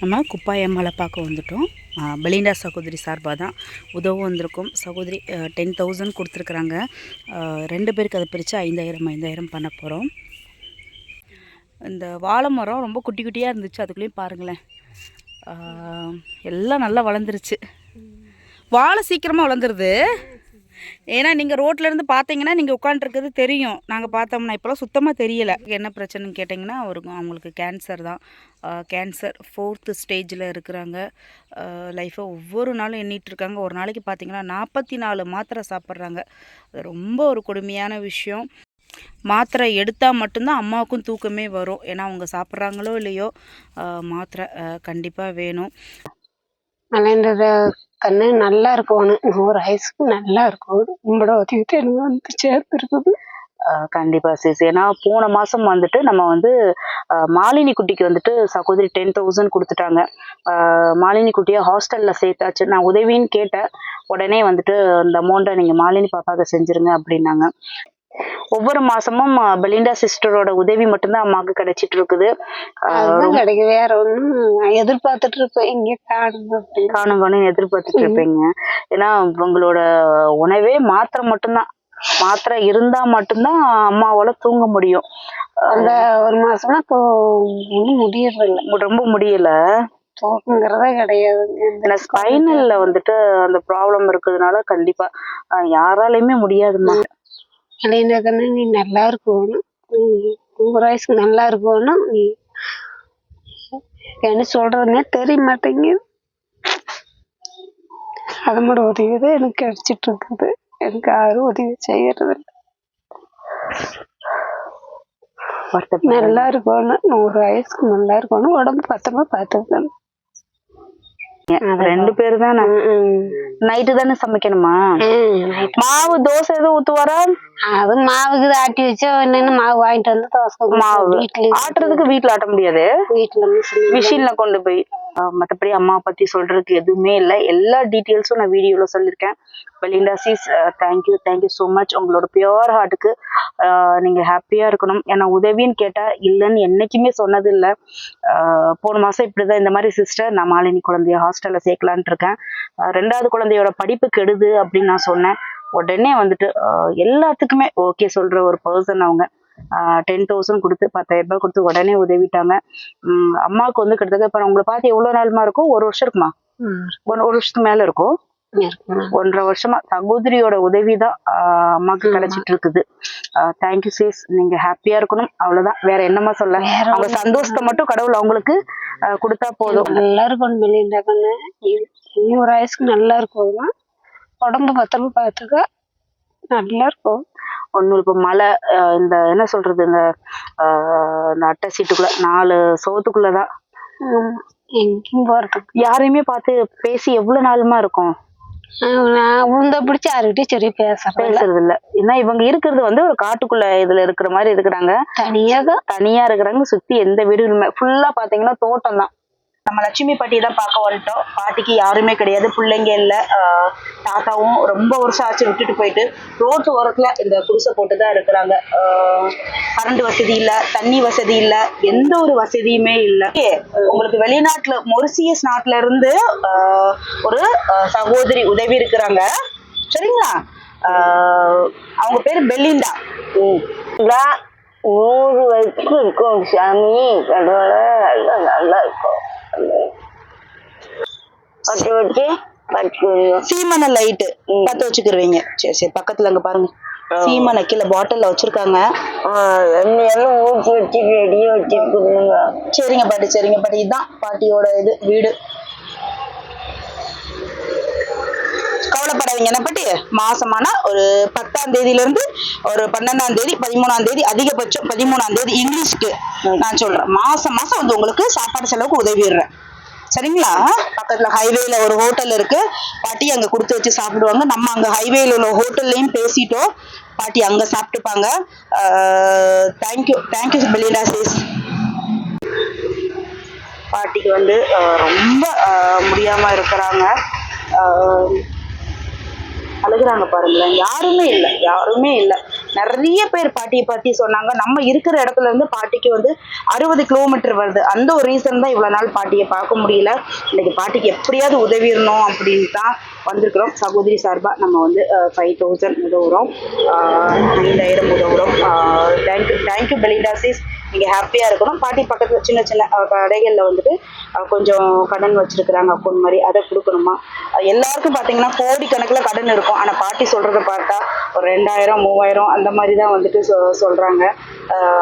நம்ம குப்பாயம் மலை பார்க்க வந்துட்டோம். ஆ, பெலிண்டா சகோதரி சார்பாக தான் உதவும் வந்திருக்கும். சகோதரி டென் தௌசண்ட் கொடுத்துருக்குறாங்க. ரெண்டு பேருக்கு அதை பிரித்து ஐந்தாயிரம் ஐந்தாயிரம் பண்ண போகிறோம் இந்த வாழை மரம் ரொம்ப குட்டி குட்டியாக இருந்துச்சு. அதுக்குள்ளேயும் பாருங்களேன். எல்லாம் நல்லா வளர்ந்துருச்சு. வாழை சீக்கிரமாக வளர்ந்துருது. ஏன்னா நீங்கள் ரோட்லேருந்து பார்த்தீங்கன்னா நீங்கள் உட்காண்ட்ருக்கிறது தெரியும். நாங்கள் பார்த்தோம்னா இப்போலாம் சுத்தமாக தெரியல. என்ன பிரச்சனைன்னு கேட்டிங்கன்னா அவருக்கு அவங்களுக்கு கேன்சர் தான். கேன்சர் ஃபோர்த்து ஸ்டேஜில் இருக்கிறாங்க. லைஃப்பை ஒவ்வொரு நாளும் எண்ணிகிட்ருக்காங்க ஒரு நாளைக்கு பார்த்தீங்கன்னா நாற்பத்தி நாலு மாத்திரை சாப்பிட்றாங்க. அது ரொம்ப ஒரு கொடுமையான விஷயம். மாத்திரை எடுத்தால் மட்டும்தான் அம்மாவுக்கும் தூக்கமே வரும். ஏன்னா அவங்க சாப்பிட்றாங்களோ இல்லையோ மாத்திரை கண்டிப்பாக வேணும். மலைன்றத கண்ணு நல்லா இருக்கணும் நூறு வயசுக்கு நல்லா இருக்கும். உங்களோட உதவிட்டு எனக்கு வந்து சேர்த்துருக்குது கண்டிப்பாக சிஸ் ஏன்னா போன மாதம் வந்துட்டு நம்ம வந்து மாலினி குட்டிக்கு வந்துட்டு சகோதரி டென் தௌசண்ட் கொடுத்துட்டாங்க. மாலினி குட்டியை ஹாஸ்டலில் சேர்த்தாச்சு. நான் உதவின்னு கேட்டேன். உடனே வந்துட்டு அந்த அமௌண்ட்டை நீங்கள் மாலினி பாப்பாவுக்கு செஞ்சுருங்க அப்படின்னாங்க. ஒவ்வொரு மாசமும் பெலிண்டா சிஸ்டரோட உதவி மட்டும்தான் அம்மாவுக்கு கிடைச்சிட்டு இருக்குது கிடைக்கும் வேற ஒண்ணும் எதிர்பார்த்துட்டு இருப்பேன் இங்க காணும் காணும் எதிர்பார்த்துட்டு இருப்பீங்க ஏன்னா உங்களோட உணவே மாத்திரை மட்டும்தான். மாத்திரை இருந்தா மட்டும்தான் அம்மாவால தூங்க முடியும். அந்த ஒரு மாசம்னா இப்போ ஒன்றும் முடியறதில்ல. ரொம்ப முடியல. தூக்கங்கிறதே ஏன்னா ஸ்பைனல்ல வந்துட்டு அந்த ப்ராப்ளம் இருக்கிறதுனால கண்டிப்பா யாராலையுமே முடியாதும்மா. மலைன்ற கண்ணு நீ நல்லா இருக்கணும். நூறு வயசுக்கு நல்லா இருக்கணும். நீ என்ன சொல்றதுன்னே தெரிய மாட்டேங்குது. அதனோட உதவி தான் எனக்கு கிடைச்சிட்டு இருக்குது. எனக்கு யாரும் உதவி செய்யறது. நல்லா இருக்கணும். நூறு வயசுக்கு நல்லா இருக்கணும். உடம்பு பத்திரமா பார்த்துக்கணும். ரெண்டு பேரு தானே நைட்டு தானே சமைக்கணுமா? மாவு தோசை எதுவும் ஊத்துவாரா? அது மாவுக்கு ஆட்டி வச்சா என்னன்னு மாவு வாங்கிட்டு வந்து தோசை மாவு. வீட்டுல ஆட்டுறதுக்கு வீட்ல ஆட்ட முடியாது? வீட்டுல மிஷின் மிஷின்ல கொண்டு போய். மற்றபடி அம்மா பத்தி சொல்றதுக்கு எதுவுமே இல்லை. எல்லா டீட்டெயில்ஸும் நான் வீடியோல சொல்லியிருக்கேன். Belinda sis thank you thank you so much உங்களோட பியோர் ஹார்ட்டுக்கு நீங்க ஹாப்பியா இருக்கணும். ஏன்னா உதவின்னு கேட்டா இல்லைன்னு என்னைக்குமே சொன்னது இல்லை. போன மாசம் இப்படிதான் இந்த மாதிரி சிஸ்டர் நான் மாலினி குழந்தைய ஹாஸ்டல்ல சேர்க்கலான்ட்டு இருக்கேன். ரெண்டாவது குழந்தையோட படிப்பு கெடுது அப்படின்னு நான் சொன்னேன். உடனே வந்துட்டு எல்லாத்துக்குமே ஓகே சொல்ற ஒரு பர்சன் அவங்க. டென் தௌசண்ட் கொடுத்து பத்தாயிரம் ரூபாய் கொடுத்து உடனே உதவிட்டாங்க. அம்மாவுக்கு வந்து கிட்டத்தட்ட இப்போ உங்களை பார்த்து எவ்வளோ நாளுமா இருக்கும் ஒரு வருஷம் இருக்குமா ஒரு ஒரு வருஷத்துக்கு மேல இருக்கும். ஒன்றரை வருஷமா சகோதரியோட உதவி தான் அம்மாவுக்கு கிடைச்சிட்டு இருக்குது. தேங்க்யூ சீஸ் நீங்க ஹாப்பியா இருக்கணும். அவ்வளவுதான். வேற என்னமா சொல்ல? அவங்க சந்தோஷத்தை மட்டும் கடவுள் அவங்களுக்கு கொடுத்தா போதும். நல்லா இருக்கணும் வெளியில கண்ணு வயசுக்கு நல்லா இருக்கணும் உடம்பு பத்திரமா பார்த்துக்க. நல்லா இருக்கும். ஒன்றும் இப்போ மழை இந்த என்ன சொல்றது இந்த இந்த அட்டை சீட்டுக்குள்ள நாலு சோத்துக்குள்ளதான். ஆமா. எங்கேயும் போறதுக்கு. யாரையுமே பார்த்து பேசி எவ்வளவு நாளுமா இருக்கும்? நான் உளுந்த பிடிச்சி யாருக்கிட்டயும் சரி பேசுறேன் பேசுறது இல்ல ஏன்னா இவங்க இருக்கிறது வந்து ஒரு காட்டுக்குள்ள இதுல இருக்கிற மாதிரி இருக்கிறாங்க. தனியாக தனியா இருக்கிறாங்க சுத்தி எந்த வீடும். இல்லை ஃபுல்லா பாத்தீங்கன்னா தோட்டம் தான் நம்ம லட்சுமி பாட்டி தான் பார்க்க வந்துட்டோம். பாட்டிக்கு யாருமே கிடையாது பிள்ளைங்க இல்லை. தாத்தாவும் ரொம்ப வருஷம் ஆச்சு விட்டுட்டு போயிட்டு. ரோட்டு ஓரத்தில் இந்த குடிசை போட்டு தான் இருக்கிறாங்க. கரண்ட் வசதி இல்லை தண்ணி வசதி இல்லை எந்த ஒரு வசதியுமே இல்லை. உங்களுக்கு வெளிநாட்டில் மொரிசியஸ் நாட்டில இருந்து ஒரு சகோதரி உதவி இருக்கிறாங்க. சரிங்களா? அவங்க பேர் பெல்லிண்டா நூறு வரைக்கும் இருக்கும் சாமி. கடவுளை நல்லா இருக்கும். பட்டு வச்சு பட்டு சீமனை லைட்டு. பத்த வச்சுக்கிருவீங்க. சரி சரி பக்கத்துல அங்க பாருங்க. சீமனை கீழே பாட்டில்ல வச்சிருக்காங்க. எண்ணெயெல்லாம் ஊற்றி வச்சு ரெடியாக வச்சுருக்குதுங்க. சரிங்க பாட்டி சரிங்க பாட்டி. இதுதான் பாட்டியோட இது வீடு. கவலைப்படாதீங்க. என்ன பாட்டி? மாசமானா ஒரு பத்தாம் தேதியில இருந்து ஒரு பன்னெண்டாம் தேதி பதிமூணாம் தேதி அதிகபட்சம் பதிமூணாம் தேதி இங்கிலீஷ்க்கு நான் சொல்றேன். மாசம் மாசம் வந்து உங்களுக்கு சாப்பாடு செலவுக்கு உதவிடுறேன். சரிங்களா? பக்கத்துல ஹைவேல ஒரு ஹோட்டல் இருக்கு. பாட்டி அங்க கொடுத்து வச்சு சாப்பிடுவாங்க. நம்ம அங்க ஹைவேல உள்ள ஹோட்டல்லையும் பேசிட்டோம். பாட்டி அங்க சாப்பிட்டுப்பாங்க. Thank you thank you Belina sis பாட்டிக்கு வந்து ரொம்ப முடியாம இருக்கிறாங்க. ஆஹ் அழுகுறாங்க பாருங்களேன். யாருமே இல்லை. யாருமே இல்லை. நிறைய பேர் பாட்டியை பத்தி சொன்னாங்க. நம்ம இருக்கிற இடத்துல இருந்து பாட்டிக்கு வந்து அறுபது கிலோமீட்டர் வருது. அந்த ஒரு ரீசன் தான் இவ்வளவு நாள் பாட்டியை பார்க்க முடியல. இன்னைக்கு பாட்டிக்கு எப்படியாவது உதவிடணும் அப்படின்னு தான் வந்திருக்கிறோம். சகோதரி சார்பா நம்ம வந்து ஃபைவ் தௌசண்ட் உதவுறோம். ஐந்தாயிரம் உதவுறோம். தேங்க்யூ தேங்க்யூ பெலிடாசிஸ் நீங்கள் ஹாப்பியாக இருக்கணும். பாட்டி பக்கத்தில் சின்ன சின்ன கடைகளில் கடைகள்ல வந்துட்டு கொஞ்சம் கடன் வச்சிருக்கிறாங்க அக்கௌண்ட் மாதிரி அதை கொடுக்கணுமா? அஹ், எல்லாருக்கும் பார்த்தீங்கன்னா கோடிக்கணக்கில் கடன் இருக்கும். ஆனால் பாட்டி சொல்கிறத பார்த்தா ஒரு ரெண்டாயிரம் மூவாயிரம் அந்த மாதிரி தான் வந்துட்டு சொ சொல்கிறாங்க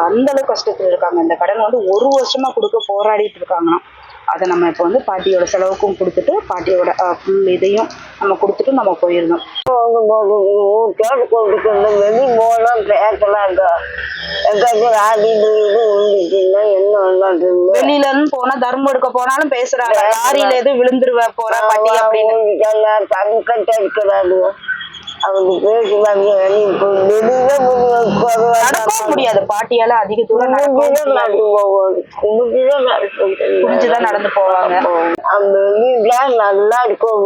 அந்த அளவுக்கு கஷ்டத்தில் இருக்காங்க. இந்த கடன் வந்து ஒரு வருஷமா கொடுக்க போராடிட்டு இருக்காங்கன்னா அதை நம்ம இப்போ வந்து பாட்டியோட செலவுக்கும் கொடுத்துட்டு பாட்டியோட ஃபுல் இதையும் நம்ம கொடுத்துட்டு நம்ம போயிருந்தோம். வெளியில இருந்து போனா தர்மம் எடுக்க போனாலும் பேசுறாங்க. லாரியில எதுவும் விழுந்துருவ போற பட்டி அப்படின்னு. அவங்க பேசுவாங்க நடக்கவும் முடியாது. பாட்டியால அதிக தூரம். குனிஞ்சுதான் நடந்து போவாங்க அந்த வீட்டுல நல்லா இருக்கும்.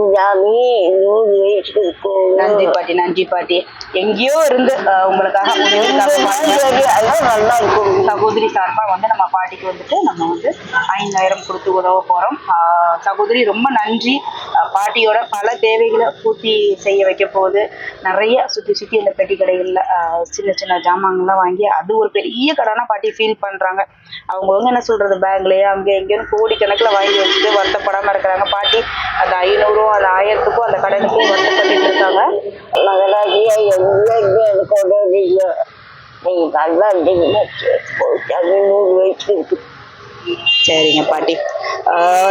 நன்றி பாட்டி நன்றி பாட்டி. எங்கேயோ இருந்து உங்களுக்காக நல்லா இருக்கும். சகோதரி சார்பா வந்து நம்ம பாட்டிக்கு வந்துட்டு நம்ம வந்து ஐந்தாயிரம் கொடுத்து உதவ போறோம். சகோதரி ரொம்ப நன்றி. பாட்டியோட பல தேவைகளை பூர்த்தி செய்ய வைக்க போகுது. நிறைய சுத்தி சுத்தி இந்த பெட்டி கடைகள்ல சின்ன சின்ன ஜாமான்லாம் வாங்கி அது ஒரு பெரிய கடனா பாட்டி ஃபீல் பண்றாங்க. அவங்க வந்து என்ன சொல்றது? பேங்க்லயே அங்க எங்கேயும் கோடிக்கணக்கில் வாங்கி வச்சுட்டு வருத்தப்படாம இருக்கிறாங்க. பாட்டி அந்த ஐநூறும் அந்த ஆயிரத்துக்கும் அந்த கடனுக்கும் வருத்தப்பட்டு இருக்காங்க. மகராஜியா நீங்க நல்லா இருந்தீங்கன்னா அது நூறு சரிங்க பாட்டி.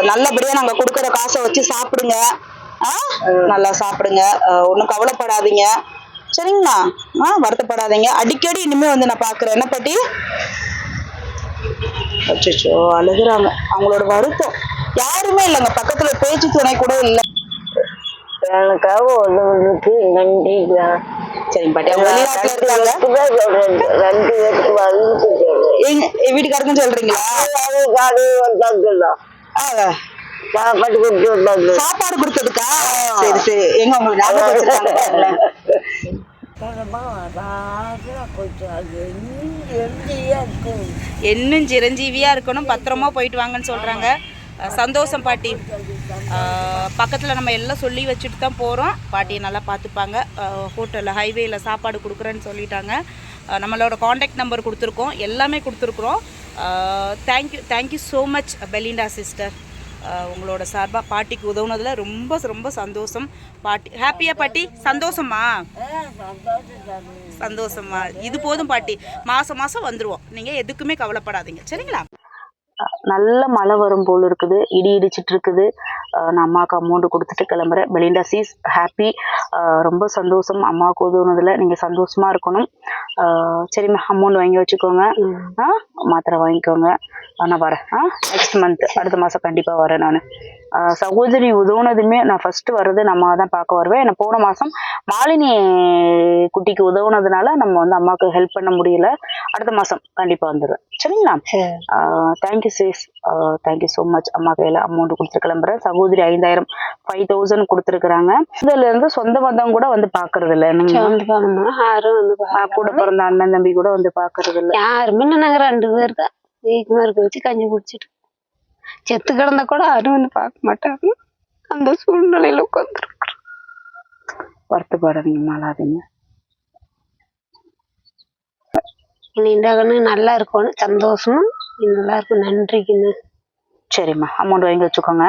நல்லபடியா நாங்க கொடுக்குற காசை வச்சு சாப்பிடுங்க. ஆ? நல்லா சாப்பிடுங்க. ஒன்றும் கவலைப்படாதீங்க. சரிங்களா? ஆ வருத்தப்படாதீங்க. அடிக்கடி இனிமே வந்து நான் பாக்குறேன். என்ன பாட்டி? அச்சோ அழுகுறாங்க. அவங்களோட வருத்தம். யாருமே இல்லைங்க. பக்கத்துல பேச்சு துணை கூட இல்லை. எனக்காக ஒண்ணுக்கு நன்றிங்க சரிங்க பாட்டி. அவங்க வெளிநாட்டுல இருக்காங்க? ரெண்டு பேருக்கு வந்து சொல்றேன். எங்க என் வீட்டுக்காருக்கும் சொல்றீங்களா? காடு வந்தாங்கல்ல ஆ, சாப்பாடு கொடுத்து வந்தாங்க. சாப்பாடு கொடுத்ததுக்கா? சரி சரி. எங்க உங்களுக்கு ஞாபகம் வச்சிருக்காங்க பாருங்களேன். இன்னும் சிரஞ்சீவியா இருக்கணும். பத்திரமா போயிட்டு வாங்கன்னு சொல்றாங்க. சந்தோஷம் பாட்டி. பக்கத்தில் நம்ம எல்லாம் சொல்லி வச்சுட்டு தான் போகிறோம் பாட்டியை நல்லா பார்த்துப்பாங்க ஹோட்டலில் ஹைவேயில் சாப்பாடு கொடுக்குறேன்னு சொல்லிட்டாங்க. நம்மளோட காண்டாக்ட் நம்பர் கொடுத்துருக்கோம். எல்லாமே கொடுத்துருக்குறோம். Thank you thank you so much Belinda sister உங்களோட சார்பாக பாட்டிக்கு உதவுனதில் ரொம்ப ரொம்ப சந்தோஷம். பாட்டி ஹாப்பியா பாட்டி? சந்தோஷமா? சந்தோஷமா. இது போதும் பாட்டி. மாதம் மாதம் வந்துருவோம். நீங்கள் எதுக்குமே கவலைப்படாதீங்க. சரிங்களா? நல்ல மழை வரும் போல் இருக்குது. இடி இடிச்சிட்டு இருக்குது நான் அம்மாவுக்கு அமௌண்ட் கொடுத்துட்டு கிளம்புறேன். பெலிண்டா சீஸ் ஹாப்பி ரொம்ப சந்தோஷம். அம்மாவுக்கு உதவுனதுல நீங்க சந்தோஷமா இருக்கணும். சரிம்மா அமௌண்ட் வாங்கி வச்சுக்கோங்க. ஆ மாத்திரை வாங்கிக்கோங்க. நான் வரேன். ஆ நெக்ஸ்ட் மந்த் அடுத்த மாதம் கண்டிப்பாக வரேன் நான். சகோதரி உதவுனதுமே நான் ஃபர்ஸ்ட் வர்றது நம்ம தான் பார்க்க வருவேன். எனக்கு போன மாதம் மாலினி குட்டிக்கு உதவுனதுனால நம்ம வந்து அம்மாவுக்கு ஹெல்ப் பண்ண முடியல. அடுத்த மாதம் கண்டிப்பாக வந்துடுவேன் சரிங்களா? Thank you sis thank you so much அம்மா கையில் அமௌண்ட் கொடுத்து கிளம்புறேன். சகோதரி ஐந்தாயிரம் ஃபைவ் தௌசண்ட் கொடுத்துருக்குறாங்க. இதுல இருந்து சொந்த பந்தம் கூட வந்து பார்க்கறது இல்லை யாரும் வந்து கூட பிறந்த அண்ணன் தம்பி கூட வந்து பார்க்கறது இல்லை. யாருமே இல்லை நாங்க ரெண்டு பேர் தான். வீக்குமா இருக்க வச்சு கஞ்சி குடிச்சிட்டு. செத்து கிடந்தா கூட யாரும் வந்து பார்க்க மாட்டாங்க அந்த சூழ்நிலையில உட்காந்துருக்குறோம் வருத்தப்படாதீங்க மாலாதீங்க நீண்டாகன்னு நல்லா இருக்கணும் சந்தோஷமா. நல்லா இருக்கும். நன்றிக்குன்னு. சரிம்மா அமௌண்ட் வாங்கி வச்சுக்கோங்க.